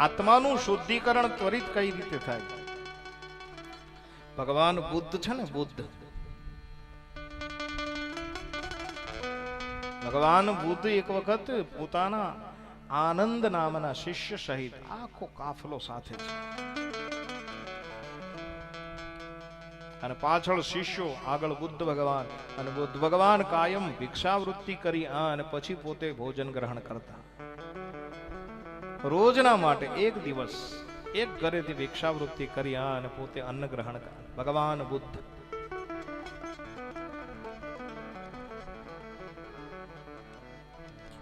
આત્માનું શુદ્ધિકરણ ત્વરિત કઈ રીતે થાય? ભગવાન બુદ્ધ છે ને, બુદ્ધ. ભગવાન બુદ્ધ એક વખત પોતાના આનંદ નામના શિષ્ય સહિત આખો કાફલો સાથે છે. અને પાછળ શિષ્યો, આગળ બુદ્ધ ભગવાન અને બુદ્ધ ભગવાન કાયમ ભિક્ષાવૃત્તિ કરી આ અને પછી પોતે ભોજન ગ્રહણ કરતા. રોજના માટે એક દિવસ એક ઘરેથી ભિક્ષાવૃત્તિ કરી અને પોતે અન્ન ગ્રહણ કરતા ભગવાન બુદ્ધ.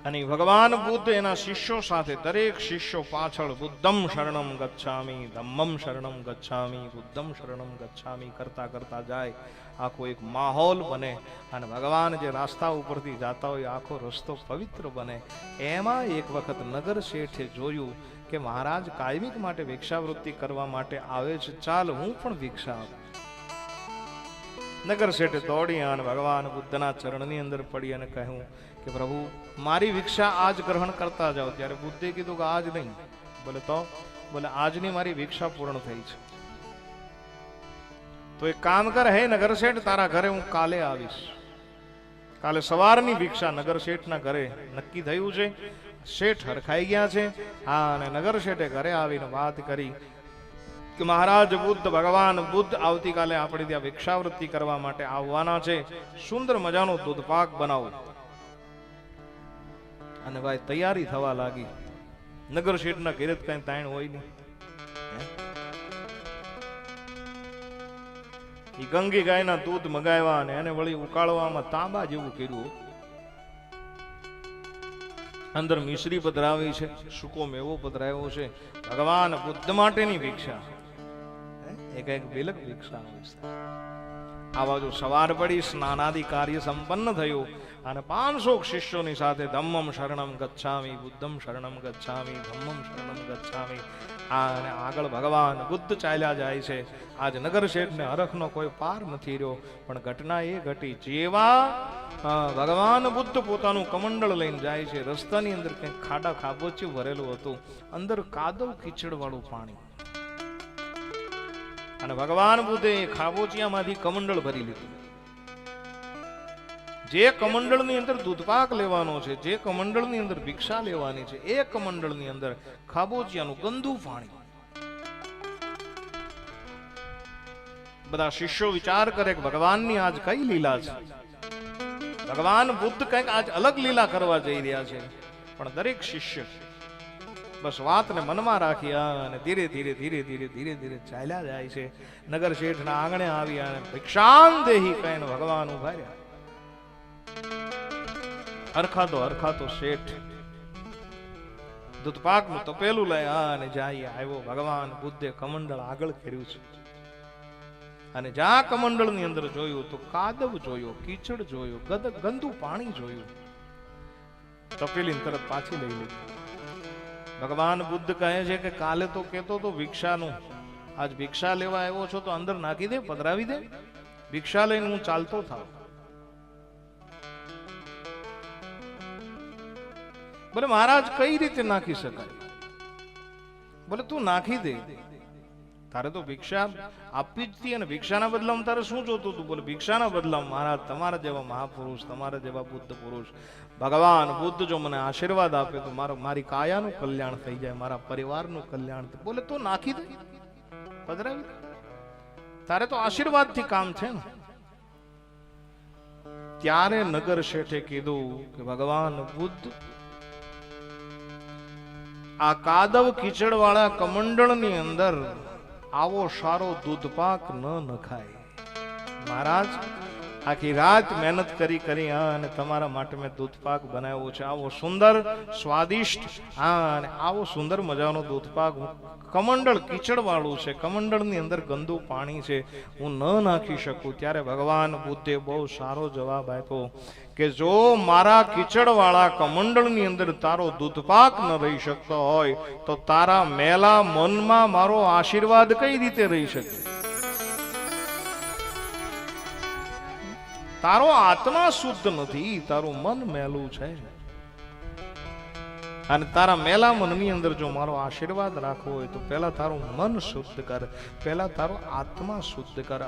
અને ભગવાન બુદ્ધ એના શિષ્યો સાથે દરેક શિષ્યો પાછળ બુદ્ધમ શરણમ ગચ્છામી, ધમ્મમ શરણમ ગચ્છામી, બુદ્ધમ શરણમ ગચ્છામી કરતા કરતા જાય. આખો એક માહોલ બને અને ભગવાન જે રાસ્તા ઉપરથી જાતા હોય, આખો રસ્તો પવિત્ર બને. એમાં એક વખત નગર શેઠે જોયું કે મહારાજ કાયમિક માટે ભિક્ષાવૃત્તિ કરવા માટે આવે છે. ચાલ હું પણ ભિક્ષા આપું. નગર શેઠે દોડી અને ભગવાન બુદ્ધના ચરણની અંદર પડી અને કહ્યું કે પ્રભુ મારી ભિક્ષા આજ ગ્રહણ કરતા જાઓ ત્યારે બુદ્ધે કીધું કે આજ નહીં બોલે તો બોલે આજની મારી ભિક્ષા પૂર્ણ થઈ છે તો એક કામ કર હે નગર શેઠ તારા ઘરે હું કાલે આવીશ કાલે સવારની ભિક્ષા નગર શેઠના ઘરે નક્કી થયું છે શેઠ હરખાઈ ગયા છે હા અને નગર શેઠે ઘરે આવીને વાત કરી કે મહારાજ, બુદ્ધ ભગવાન, બુદ્ધ આવતીકાલે આપણે ત્યાં ભિક્ષાવૃત્તિ કરવા માટે આવવાના છે. સુંદર મજાનો દૂધપાક બનાવો. અને ભાઈ, તૈયારી થવા લાગી. નગર શેઠના ઘેરે જ કઈ તાણ હોય નહીં? ગંગી ગાયના દૂધ મગાવ્યા અને એને વળી ઉકાળવામાં તાંબા જેવું કર્યું. અંદર મિશ્રી પધરાવી છે, સૂકો મેવો પધરાવ્યો છે. ભગવાન બુદ્ધ માટેની ભિક્ષા? એ કંઈક બેલક ભિક્ષા આવા જો સવાર પડી સ્નાનાદિ કાર્ય સંપન્ન થયું અને પાંચસો શિષ્યોની સાથે ધમ્મમ શરણમ ગચ્છામી, બુદ્ધમ શરણમ ગચ્છામી, ધમ્મમ શરણમ ગચ્છામી. અને આગળ ભગવાન બુદ્ધ ચાલ્યા જાય છે. આજ નગર શેઠને હરખનો કોઈ પાર નથી રહ્યો, પણ ઘટના એ ઘટી જેવા ભગવાન બુદ્ધ પોતાનું કમંડળ લઈને જાય છે. રસ્તાની અંદર કંઈક ખાડા ખાબોચિયું ભરેલું હતું. અંદર કાદવ, કીચડવાળું પાણી. અને ભગવાન બુદ્ધે ખાબોચિયામાંથી કમંડળ ભરી લીધું. જે કમંડળની અંદર દૂધપાક લેવાનો છે, જે કમંડળની અંદર ભિક્ષા લેવાની છે, એ કમંડળની અંદર ખાબોચિયાનું ગંદુ પાણી. બધા શિષ્યો વિચાર કરે કે ભગવાનની આજ કઈ લીલા છે? ભગવાન બુદ્ધ કંઈક આજ અલગ લીલા કરવા જઈ રહ્યા છે. પણ દરેક શિષ્ય બસ વાતને મનમાં રાખી અને ધીરે ધીરે ધીરે ધીરે ધીરે ધીરે ચાલ્યા જાય છે. નગર શેઠના આંગણે આવી અને ભિક્ષાન દેહી કહીને ભગવાન ઉભાર્યા હરખાતો હરખાતો શેઠ દૂધપાકનું તપેલું લઈ અને જાય આવ્યો. ભગવાન બુદ્ધે કમંડળ આગળ કર્યું છે. અને જ્યાં કમંડળની અંદર જોયું તો કાદવ જોયો, કીચડ જોયો ગદ પાણી જોયું. તપેલી તરત પાછી લઈ લીધી. ભગવાન બુદ્ધ કહે છે કે કાલે તો કેતો તો ભિક્ષાનું. આજ ભિક્ષા લેવા આવ્યો છો તો અંદર નાખી દે, પધરાવી દે. ભિક્ષા લઈને હું ચાલતો થાવ. બોલે, મહારાજ, કઈ રીતે નાખી શકાય? બોલે, તું નાખી દે. તારે તો ભિક્ષા આપવી જ હતી અને ભિક્ષાના બદલામાં તારે શું જોતું હતું બોલે, ભિક્ષાના બદલામાં મહારાજ, તમારા જેવા મહાપુરુષ, તમારા જેવા બુદ્ધ પુરુષ. ભગવાન, બુદ્ધ જો મને આશીર્વાદ આપે તો મારો મારી કાયાનું કલ્યાણ થઈ જાય, મારા પરિવારનું કલ્યાણ બોલે, તો નાખી દે. પધરાવી તારે તો આશીર્વાદથી કામ છે ને. ત્યારે નગર શેઠે કીધું કે, ભગવાન, બુદ્ધ, આ કાદવ કીચડવાળા કમંડળની અંદર આવો સારો દૂધપાક ન નખાય. મહારાજ આખી રાત મહેનત કરી કરી હા અને તમારા માટે મેં દૂધપાક બનાવ્યો છે. આવો સુંદર, સ્વાદિષ્ટ હા અને આવો સુંદર મજાનો દૂધપાક. કમંડળ કીચડવાળું છે. કમંડળની અંદર ગંદુ પાણી છે. હું ન નાખી શકું. ત્યારે ભગવાન બુદ્ધે બહુ સારો જવાબ આપ્યો કે જો મારા કીચડવાળા કમંડળની અંદર તારો દૂધપાક ન રહી શકતો હોય, તો તારા મેલા મનમાં મારો આશીર્વાદ કઈ રીતે રહી શકે? તારો આત્મા શુદ્ધ નથી, તારું મન મેલું છે. અને તારા મેલા મનની અંદર જો મારો આશીર્વાદ રાખવો હોય તો પહેલા તારું મન શુદ્ધ કર, પહેલા તારો આત્મા શુદ્ધ કર.